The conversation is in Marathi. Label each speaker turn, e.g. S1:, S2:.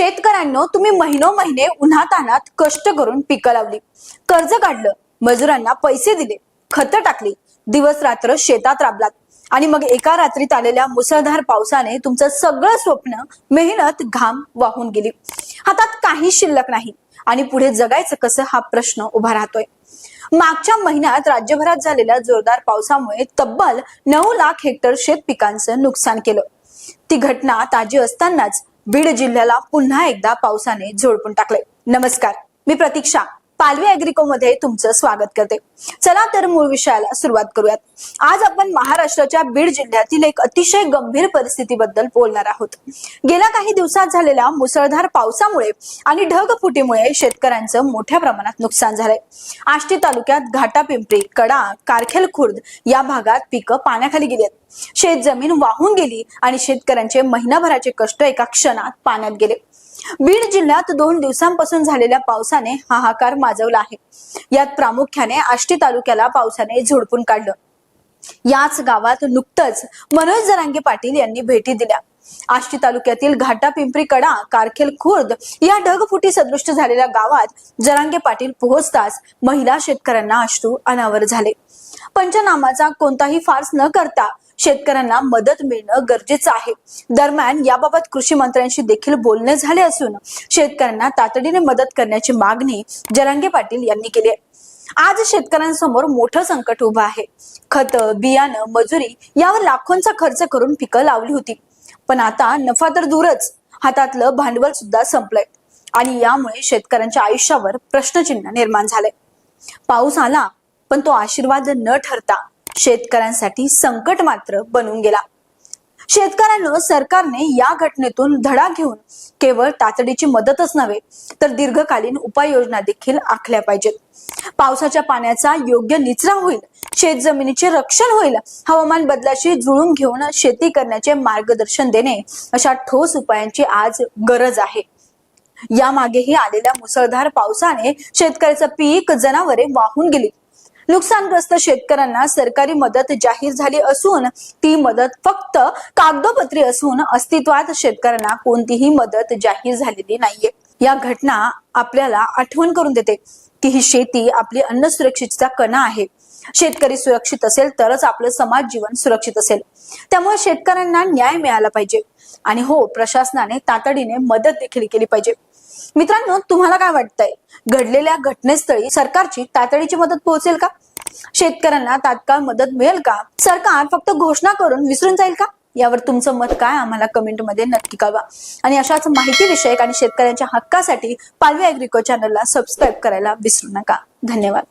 S1: शेतकऱ्यांनो तुम्ही महिनो महिने उन्हातानात कष्ट करून पिकं लावली. कर्ज काढलं मजुरांना पैसे दिले खत टाकली दिवस रात्र शेतात राबलात. आणि मग एका रात्रीत आलेल्या मुसळधार पावसाने तुमचं सगळं स्वप्न मेहनत घाम वाहून गेली. हातात काही शिल्लक नाही आणि पुढे जगायचं कसं हा प्रश्न उभा राहतोय. मागच्या महिन्यात राज्यभरात झालेल्या जोरदार पावसामुळे तब्बल नऊ लाख हेक्टर शेत पिकांचं नुकसान केलं. ती घटना ताजी असतानाच बीड जिल्ह्याला पुन्हा एकदा पावसाने झोडपून टाकले नमस्कार मी प्रतीक्षा. पालवी अॅग्रिको मध्ये तुमचं स्वागत करते. चला तर मूळ विषयाला सुरुवात करूयात. आज आपण महाराष्ट्राच्या बीड जिल्ह्यातील एक अतिशय गंभीर परिस्थितीबद्दल बोलणार आहोत. गेल्या काही दिवसात झालेल्या मुसळधार पावसामुळे आणि ढगफुटीमुळे शेतकऱ्यांचं मोठ्या प्रमाणात नुकसान झालंय. आष्टी तालुक्यात घाटा पिंपरी कडा कारखेल खुर्द या भागात पिकं पाण्याखाली गेली आहेत. शेत जमीन वाहून गेली आणि शेतकऱ्यांचे महिनाभराचे कष्ट एका क्षणात पाण्यात गेले. बीड जिल्ह्यात दोन दिवसांपासून झालेल्या पावसाने हाहाकार माजवला आहे. यात प्रामुख्याने आष्टी तालुक्याला पावसाने झोडपून काढलं. याच गावात नुकतंच मनोज जरांगे पाटील यांनी भेटी दिल्या. आष्टी तालुक्यातील घाटा पिंपरी कडा कारखेल खुर्द या ढगफुटी सदृष्ट झालेल्या गावात जरांगे पाटील पोहोचताच महिला शेतकऱ्यांना अश्रू अनावर झाले. पंचनामाचा कोणताही फार्स न करता शेतकऱ्यांना मदत मिळणं गरजेचं आहे. दरम्यान याबाबत कृषी मंत्र्यांशी देखील बोलणे झाले असून शेतकऱ्यांना तातडीने मदत करण्याची मागणी जरांगे पाटील यांनी केली आहे. आज शेतकऱ्यांसमोर मोठं संकट उभं आहे. खत बियाणं मजुरी यावर लाखोंचा खर्च करून पिकं लावली होती. पण आता नफा तर दूरच हातातलं भांडवल सुद्धा संपलंय. आणि यामुळे शेतकऱ्यांच्या आयुष्यावर प्रश्नचिन्ह निर्माण झालंय. पाऊस आला पण तो आशीर्वाद न ठरता शेतकऱ्यांसाठी संकट मात्र बनून गेला. शेतकऱ्यांना सरकारने या घटनेतून धडा घेऊन केवळ तातडीची मदतच नव्हे तर दीर्घकालीन उपाययोजना देखील आखल्या पाहिजेत. पावसाच्या पाण्याचा योग्य निचरा होईल शेत जमिनीचे रक्षण होईल हवामान बदलाशी जुळून घेऊन शेती करण्याचे मार्गदर्शन देणे अशा ठोस उपायांची आज गरज आहे. यामागेही आलेल्या मुसळधार पावसाने शेतकऱ्याचं पीक जनावरे वाहून गेली. नुकसानग्रस्त शेतकऱ्यांना सरकारी मदत जाहीर झाली असून ती मदत फक्त कागदोपत्री असून अस्तित्वात शेतकऱ्यांना कोणतीही मदत जाहीर झालेली नाहीये. या घटना आपल्याला आठवण करून देते की ही शेती आपली अन्न सुरक्षेचा कणा आहे. शेतकरी सुरक्षित असेल तरच आपलं समाज जीवन सुरक्षित असेल. त्यामुळे शेतकऱ्यांना न्याय मिळाला पाहिजे. आणि हो प्रशासनाने तातडीने मदत देखील केली पाहिजे. मित्रांनो तुम्हाला काय वाटतंय? घडलेल्या घटनेस्थळी सरकारची तातडीची मदत पोहोचेल का? शेतकऱ्यांना तात्काळ मदत मिळेल का? सरकार फक्त घोषणा करून विसरून जाईल का? यावर तुमचं मत काय? आम्हाला कमेंटमध्ये नक्की कळवा. आणि अशाच माहिती विषयक आणि शेतकऱ्यांच्या हक्कासाठी पालवी अॅग्रिको चॅनलला सबस्क्राईब करायला विसरू नका. धन्यवाद.